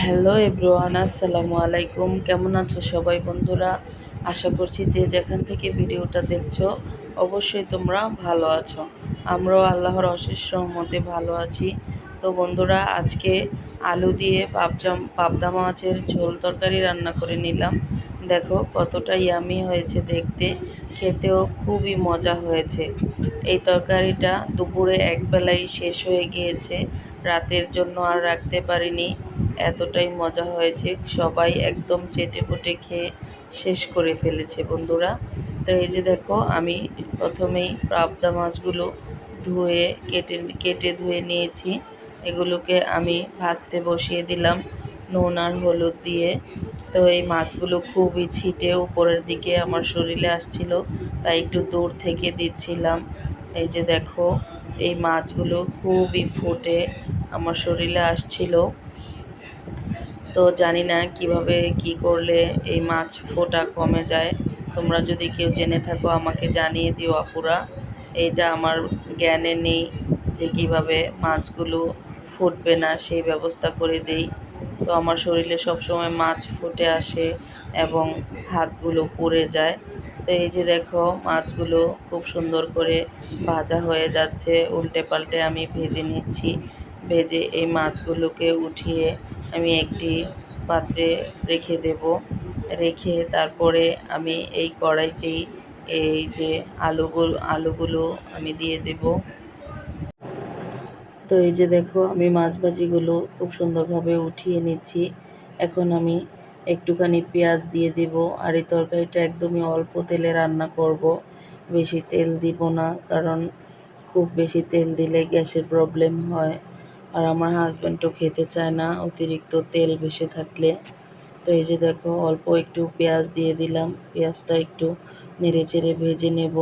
Hello everyone, আসসালামু আলাইকুম। কেমন আছো সবাই বন্ধুরা? আশা করছি যে যেখান থেকে ভিডিওটা দেখছ, অবশ্যই তোমরা ভালো আছো। আমরাও আল্লাহর অশেষ রহমতে ভালো আছি। তো বন্ধুরা, আজকে আলু দিয়ে পাবজাম, পাবদা মাছের ঝোল তরকারি রান্না করে নিলাম। দেখো কতটা ইয়ামি হয়েছে দেখতে। খেতেও খুবই মজা হয়েছে। এই তরকারিটা দুপুরে একবেলাই শেষ হয়ে গিয়েছে। রাতের জন্য আর রাখতে পারিনি। এতটাই মজা হয়েছে। সবাই একদম চেটে পুটে খেয়ে শেষ করে ফেলেছে বন্ধুরা। তো এই যে দেখো, আমি প্রথমেই পাবদা মাছগুলো ধুয়ে, কেটে কেটে ধুয়ে নিয়েছি। এগুলোকে আমি ভাজতে বসিয়ে দিলাম নুন আর হলুদ দিয়ে। তো এই মাছগুলো খুবই ছিটে উপরের দিকে আমার শরীরে আসছিল, তাই একটু দূর থেকে দিচ্ছিলাম। এই যে দেখো, এই মাছগুলো খুবই ফুটে আমার শরীরে আসছিল। তো জানি না কীভাবে কি করলে এই মাছ ফোটা কমে যায়। তোমরা যদি কেউ জেনে থাকো, আমাকে জানিয়ে দিও আপুরা। এইটা আমার জ্ঞানে নেই যে কীভাবে মাছগুলো ফুটবে না, সেই ব্যবস্থা করে দেই। তো আমার শরীরে সবসময় মাছ ফুটে আসে এবং হাতগুলো পুড়ে যায়। তো এই যে দেখো, মাছগুলো খুব সুন্দর করে ভাজা হয়ে যাচ্ছে। উল্টে পাল্টে আমি ভেজে নিচ্ছি। ভেজে এই মাছগুলোকে উঠিয়ে আমি একটি পাত্রে রেখে দেব। রেখে তারপরে আমি এই কড়াইতেই এই যে আলুগুলো আলুগুলো আমি দিয়ে দেব। তো এই যে দেখো, আমি মাছ ভাজিগুলো খুব সুন্দরভাবে উঠিয়ে নিচ্ছি। এখন আমি একটুখানি পেঁয়াজ দিয়ে দিব আর এই তরকারিটা একদমই অল্প তেলে রান্না করব। বেশি তেল দিব না, কারণ খুব বেশি তেল দিলে গ্যাসের প্রবলেম হয়। আর আমার হাজব্যান্ডও খেতে চায় না, অতিরিক্ত তেল বেশি থাকলে। তো এই যে দেখো, অল্প একটু পেঁয়াজ দিয়ে দিলাম, পেঁয়াজটা একটু নেড়ে চেড়ে ভেজে নেব।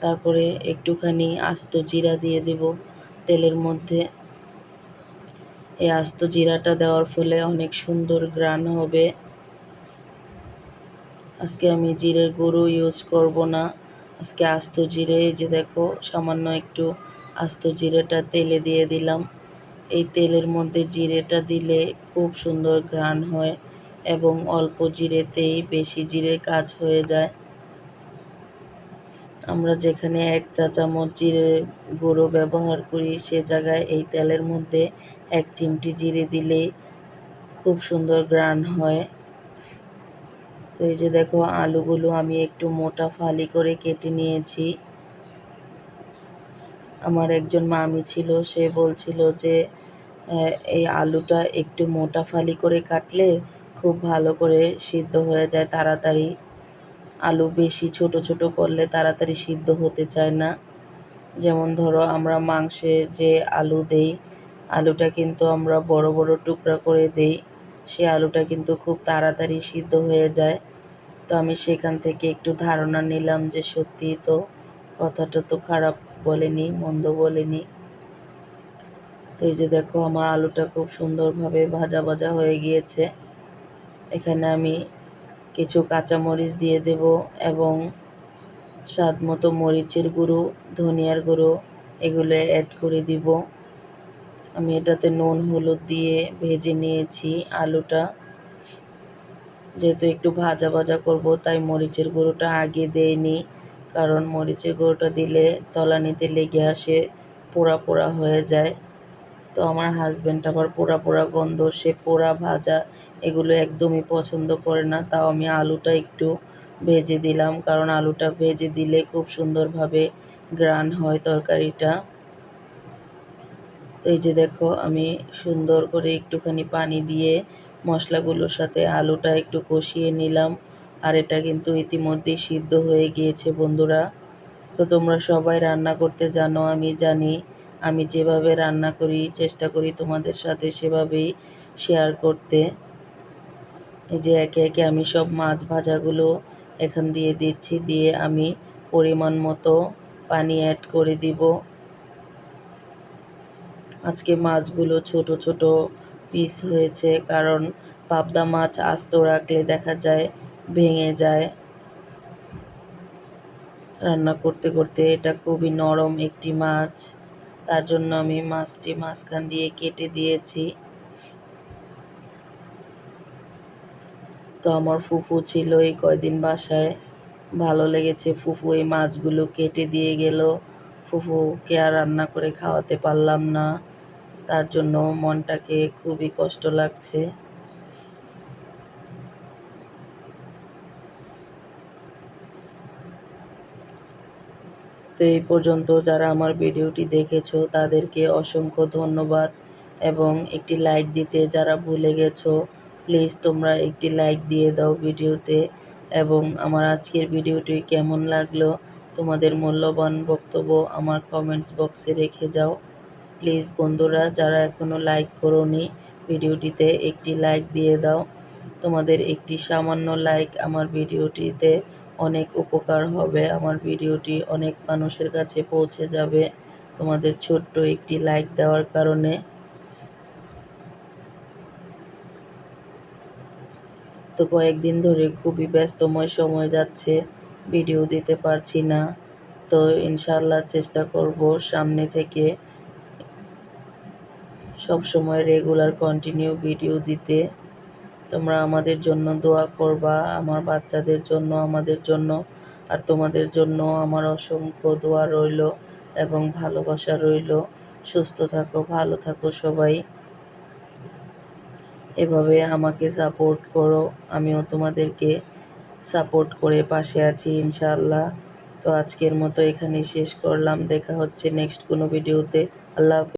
তারপরে একটুখানি আস্ত জিরা দিয়ে দেব তেলের মধ্যে। এই আস্ত জিরাটা দেওয়ার ফলে অনেক সুন্দর গ্রান হবে। আজকে আমি জিরের গুঁড়ো ইউজ করব না। আজকে আস্ত জিরে যে দেখো, সামান্য একটু আস্ত জিরেটা তেলে দিয়ে দিলাম। এই তেলের মধ্যে জিরেটা দিলে খুব সুন্দর ঘ্রাণ হয় এবং অল্প জিরেতেই বেশি জিরে কাজ হয়ে যায়। আমরা যেখানে এক চা চামচ জিরে গুঁড়ো ব্যবহার করি, সে জায়গায় এই তেলের মধ্যে এক চিমটি জিরে দিলেই খুব সুন্দর গ্রান হয়। তো এই যে দেখো, আলুগুলো আমি একটু মোটা ফালি করে কেটে নিয়েছি। আমার একজন মামি ছিল, সে বলছিল যে এই আলুটা একটু মোটা ফালি করে কাটলে খুব ভালো করে সিদ্ধ হয়ে যায় তাড়াতাড়ি। আলু বেশি ছোট ছোট করলে তাড়াতাড়ি সিদ্ধ হতে চায় না। যেমন ধরো, আমরা মাংসে যে আলু দেই, আলুটা কিন্তু আমরা বড় বড় টুকরা করে দেই, সে আলুটা কিন্তু খুব তাড়াতাড়ি সিদ্ধ হয়ে যায়। তো আমি সেখান থেকে একটু ধারণা নিলাম যে সত্যি তো কথাটা তো খারাপ বলেনি, মন্দ বলেনি। তো এই যে দেখো, আমার আলুটা খুব সুন্দরভাবে ভাজা ভাজা হয়ে গিয়েছে। এখানে আমি কিছু কাঁচামরিচ দিয়ে দেব এবং স্বাদ মতো মরিচের গুঁড়ো, ধনিয়ার গুঁড়ো এগুলো অ্যাড করে দিব। আমি এটাতে নুন, হলুদ দিয়ে ভেজে নিয়েছি আলুটা। যেহেতু একটু ভাজা ভাজা করব, তাই মরিচের গুঁড়োটা আগে দেয়নি কারণ মরিচের গুঁড়োটা দিলে তলানিতে লেগে আসে, পোড়া পোড়া হয়ে যায়। তো আমার হাজব্যান্ড আবার পোড়া পোড়া গন্ধ, সে পোড়া ভাজা এগুলো একদমই পছন্দ করে না। তাও আমি আলুটা একটু ভেজে দিলাম, কারণ আলুটা ভেজে দিলে খুব সুন্দরভাবে গ্রান হয় তরকারিটা। তো এই যে দেখো, আমি সুন্দর করে একটুখানি পানি দিয়ে মশলাগুলোর সাথে আলুটা একটু কষিয়ে নিলাম। আর এটা কিন্তু ইতিমধ্যেই সিদ্ধ হয়ে গিয়েছে, বন্ধুরা। তো তোমরা সবাই রান্না করতে জানো, আমি জানি। আমি যেভাবে রান্না করি, চেষ্টা করি তোমাদের সাথে সেভাবেই শেয়ার করতে। এই যে একে একে আমি সব মাছ ভাজাগুলো এখান দিয়ে দিচ্ছি, দিয়ে আমি পরিমাণ মতো পানি অ্যাড করে দিব। আজকে মাছগুলো ছোট ছোট পিস হয়েছে, কারণ পাবদা মাছ আস্ত রাখলে দেখা যায় ভেঙে যায়। রান্না করতে করতে এটা খুবই নরম একটি মাছ। তার জন্য আমি মাছটি মাঝখান দিয়ে কেটে দিয়েছি। তো আমার ফুফু ছিল এই কয়দিন বাসায়। ভালো লেগেছে ফুফু এই মাছগুলো কেটে দিয়ে গেল। ফুফুকে আর রান্না করে খাওয়াতে পারলাম না। তার জন্য মনটাকে খুবই কষ্ট লাগছে। তো এই পর্যন্ত যারা আমার ভিডিওটি দেখেছ, তাদেরকে অসংখ্য ধন্যবাদ। এবং একটি লাইক দিতে যারা ভুলে গেছো প্লিজ তোমরা একটি লাইক দিয়ে দাও ভিডিওতে। এবং আমার আজকের ভিডিওটি কেমন লাগল, তোমাদের মূল্যবান বক্তব্য আমার কমেন্টস বক্সে রেখে যাও। প্লিজ বন্ধুরা, যারা এখনও লাইক করোনি, ভিডিওটিতে একটি লাইক দিয়ে দাও। তোমাদের একটি সামান্য লাইক আমার ভিডিওটিতে অনেক উপকার হবে। আমার ভিডিওটি অনেক মানুষের কাছে পৌঁছে যাবে। তোমাদের ছোট্ট একটি লাইক দেওয়ার কারণে। তো কয়েকদিন ধরে খুবই ব্যস্তময় সময় যাচ্ছে ভিডিও দিতে পারছি না। তো ইনশাল্লাহ চেষ্টা করব সামনে থেকে সব সময় রেগুলার কন্টিনিউ ভিডিও দিতে। তোমরা আমাদের জন্য দোয়া করবা, আমার বাচ্চাদের জন্য, আমাদের জন্য, আর তোমাদের জন্য আমার অসংখ্য দোয়া রইল এবং ভালোবাসা রইল। সুস্থ থাকো, ভালো থাকো সবাই। এভাবে আমাকে সাপোর্ট করো, আমিও তোমাদেরকে সাপোর্ট করে পাশে আছি ইনশাআল্লাহ। তো আজকের মতো এখানেই শেষ করলাম, দেখা হচ্ছে নেক্সট কোনো ভিডিওতে। আল্লাহ।